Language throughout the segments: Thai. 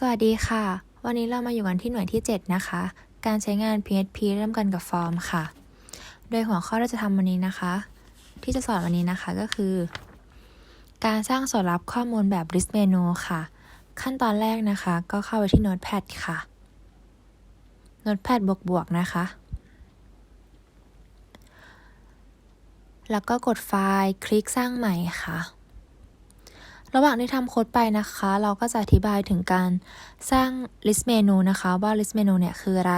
สวัสดีค่ะ วันนี้เรามาอยู่กันที่หน่วยที่ 7 นะคะ การใช้งาน PHP เริ่มกันกับฟอร์มค่ะ โดยหัวข้อที่จะทำวันนี้นะคะ ที่จะสอนวันนี้นะคะก็คือ การสร้างส่วนรับข้อมูลแบบ list menu ค่ะ ขั้นตอนแรกนะคะ ก็เข้าไปที่ Notepad ค่ะ Notepad บวกบวกๆนะคะ แล้วก็กดไฟล์คลิกสร้างใหม่ค่ะ ระหว่างที่ทำโค้ดไปนะคะ เราก็จะอธิบายถึงการสร้าง list menu นะคะว่า list menu เนี่ยคืออะไร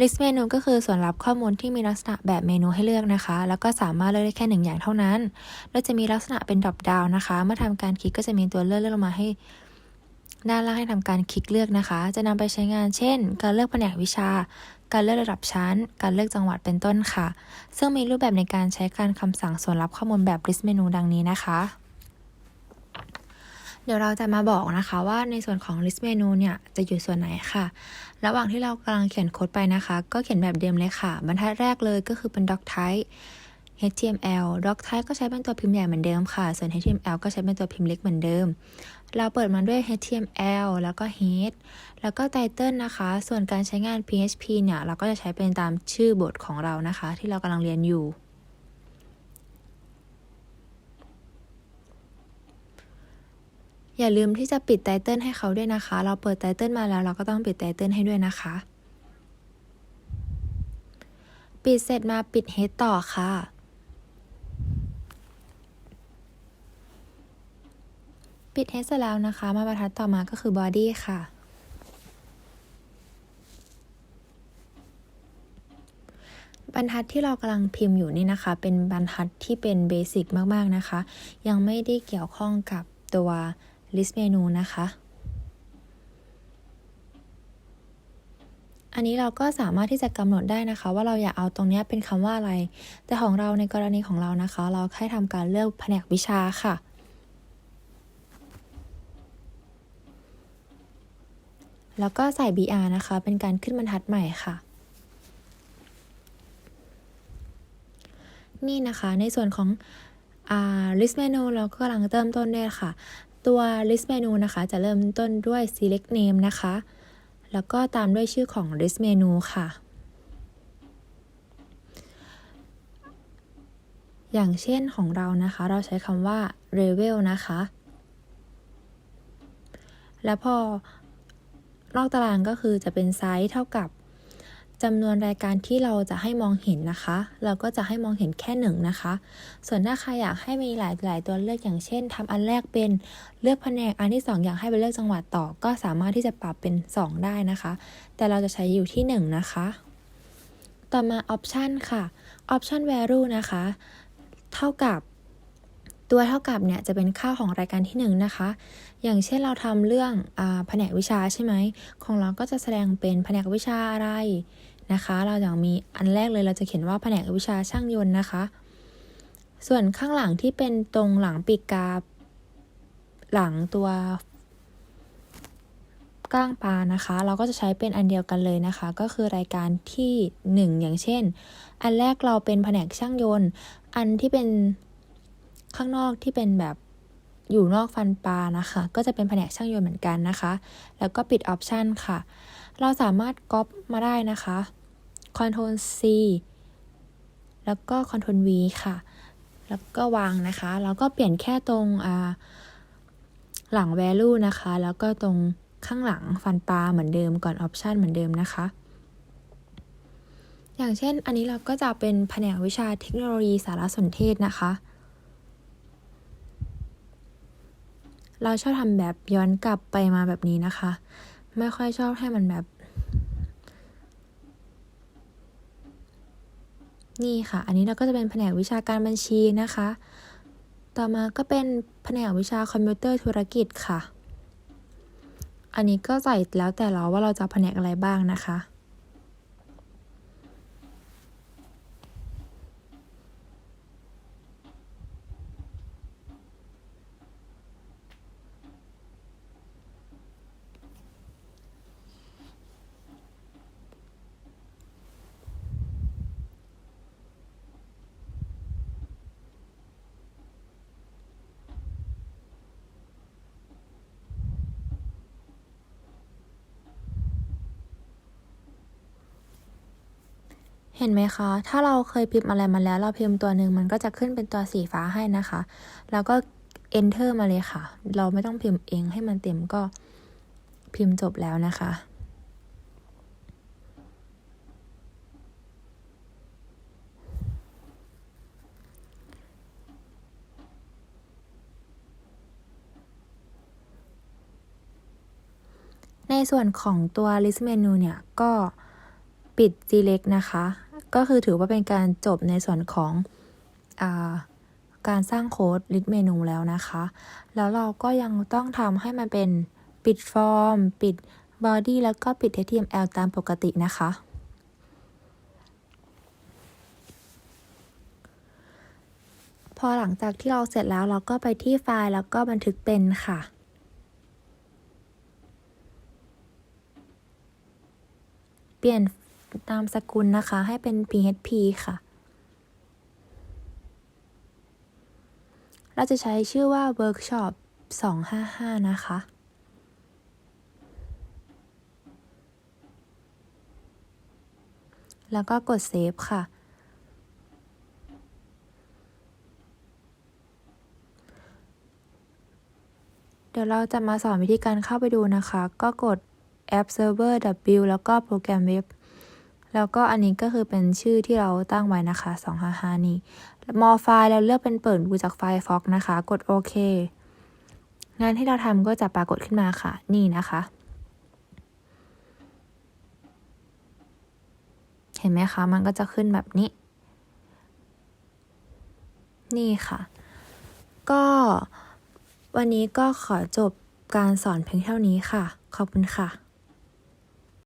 list menu ก็คือส่วนรับข้อมูลที่มีลักษณะแบบเมนูให้เลือกนะคะ แล้วก็สามารถเลือกได้แค่หนึ่งอย่างเท่านั้นแล้วจะมีลักษณะเป็น drop down นะคะ เมื่อทำการคลิกก็จะมีตัวเลือกเลือกลงมาให้ ด้านล่างให้ทำการคลิกเลือกนะคะ จะนำไปใช้งานเช่น การเลือกแผนกวิชา การเลือกระดับชั้น การเลือกจังหวัดเป็นต้นค่ะ ซึ่งมีรูปแบบในการใช้การคำสั่งส่วนรับข้อมูลแบบ list menu ดังนี้นะคะ เดี๋ยวเราจะมาบอกนะคะว่าในส่วนของ list menu เนี่ยจะอยู่ส่วนไหนค่ะ ระหว่างที่เรากำลังเขียนโค้ดไปนะคะ ก็เขียนแบบเดิมเลยค่ะ บรรทัดแรกเลยก็คือเป็น doc type HTML doc type ก็ใช้เป็นตัวพิมพ์ใหญ่เหมือนเดิมค่ะ ส่วน HTML ก็ใช้เป็นตัวพิมพ์เล็กเหมือนเดิม เราเปิดมาด้วย HTML แล้วก็ head แล้วก็ title นะคะ ส่วนการใช้งาน PHP เนี่ยเราก็จะใช้เป็นตามชื่อบทของเรานะคะ ที่เรากำลังเรียนอยู่ อย่าลืมที่จะปิดไตเติลให้เขาด้วยนะคะ เราเปิดไตเติลมาแล้วเราก็ต้องปิดไตเติลให้ด้วยนะคะ ปิดเสร็จมาปิด head ต่อค่ะ ปิด head เสร็จแล้วนะคะ มาบรรทัดต่อมาก็คือ body ค่ะบรรทัดที่เรากำลังพิมพ์อยู่นี่นะคะ เป็นบรรทัดที่เป็นเบสิกมาก ๆ นะคะ ยังไม่ได้เกี่ยวข้องกับตัว list menu นะคะ อันนี้เราก็สามารถที่จะกำหนดได้นะคะ ว่าเราอยากเอาตรงนี้เป็นคำว่าอะไร แต่ของเราในกรณีของเรานะคะ เราแค่ทำการเลือกแผนกวิชาค่ะแล้วก็ใส่ br นะคะ เป็นการขึ้นบรรทัดใหม่ค่ะ นี่นะคะ ในส่วนของ list menu เราก็กำลังเริ่มต้นด้วยค่ะ ตัว list menu นะคะ จะเริ่มต้นด้วย select name นะคะ แล้วก็ตามด้วยชื่อของ list menu ค่ะ อย่างเช่นของเรานะคะ เราใช้คำว่า level นะคะ แล้วพอนอกตารางก็คือจะเป็นไซส์เท่ากับ จำนวนรายการที่เราจะให้มองเห็นนะคะ เราก็จะให้มองเห็นแค่หนึ่งนะคะ ส่วนถ้าใครอยากให้มีหลาย ๆ ตัวเลือกอย่างเช่นทำอันแรกเป็นเลือกแผนกอันที่ 2 อยากให้ไปเลือกจังหวัดต่อ ก็สามารถที่จะปรับเป็น 2 ได้นะคะ แต่เราจะใช้อยู่ที่ 1 นะคะ ต่อมา option ค่ะ option value นะคะ เท่ากับตัวเท่ากับเนี่ยจะเป็นค่าของรายการที่1นะคะ อย่างเช่นเราทำเรื่องอแผนกวิชาใช่ไหม ของเราก็จะแสดงเป็นแผนกวิชาอะไร นะคะ เราอย่างมีอันแรกเลยเราจะเขียนว่าแผนกวิชาช่างยนต์นะคะ ส่วนข้างหลังที่เป็นตรงหลังปีกกา หลังตัวก้างปลานะคะ เราก็จะใช้เป็นอันเดียวกันเลยนะคะ ก็คือรายการที่ 1 อย่างเช่น อันแรกเราเป็นแผนกช่างยนต์ อันที่เป็นข้างนอกที่เป็นแบบ อยู่นอกฟันปลานะคะ ก็จะเป็นแผนกช่างยนต์เหมือนกันนะคะ แล้วก็ปิดออปชันค่ะ เราสามารถก๊อปมาได้นะคะ Ctrl C แล้วก็ Ctrl V ค่ะ แล้วก็วางนะคะ แล้วก็เปลี่ยนแค่ตรงหลัง value นะคะ แล้วก็ตรงข้างหลังฟันปลาเหมือนเดิมก่อน option เหมือนเดิมนะคะ อย่างเช่นอันนี้เราก็จะเป็นแผนกวิชาเทคโนโลยีสารสนเทศนะคะ เราชอบทำแบบย้อนกลับไปมาแบบนี้นะคะ ไม่ค่อยชอบให้มันแบบ นี่ค่ะ อันนี้เราก็จะเป็นแผนกวิชาการบัญชีนะคะ ต่อมาก็เป็นแผนกวิชาคอมพิวเตอร์ธุรกิจค่ะ อันนี้ก็ใส่แล้วแต่เราว่าเราจะแผนกอะไรบ้างนะคะ เห็นไหมคะ ถ้าเราเคยพิมพ์อะไรมาแล้ว เราพิมพ์ตัวหนึ่งมันก็จะขึ้นเป็นตัวสีฟ้าให้นะคะ แล้วก็ enter มาเลยค่ะ เราไม่ต้องพิมพ์เองให้มันเต็มก็พิมพ์จบแล้วนะคะในส่วนของตัว list menu เนี่ย ก็ปิด select นะคะ ก็คือถือว่าเป็นการจบในส่วนของอาการสร้างโค้ด list menu แล้วนะคะ แล้วเราก็ยังต้องทำให้มันเป็นปิดฟอร์ม ปิด body แล้วก็ปิด HTML ตามปกตินะคะ พอหลังจากที่เราเสร็จแล้วเราก็ไปที่ไฟล์แล้วก็บันทึกเป็นค่ะเปลี่ยน นามสกุลนะคะ ให้เป็น PHP ค่ะ เราจะใช้ชื่อว่า Workshop 255 นะคะแล้วก็กด Save ค่ะ เดี๋ยวเราจะมาสอนวิธีการเข้าไปดูนะคะ ก็กด App Server W แล้วก็โปรแกรมเว็บ แล้วก็อันนี้ก็คือเป็นชื่อที่เราตั้งไว้นะคะ255นี่มอไฟล์เราเลือกเป็นเปิดดูจาก Firefox นะคะ กดโอเค งานที่เราทำก็จะปรากฏขึ้นมาค่ะ นี่นะคะ เห็นไหมคะ มันก็จะขึ้นแบบนี้ นี่ค่ะ ก็วันนี้ก็ขอจบการสอนเพียงเท่านี้ค่ะ ขอบคุณค่ะ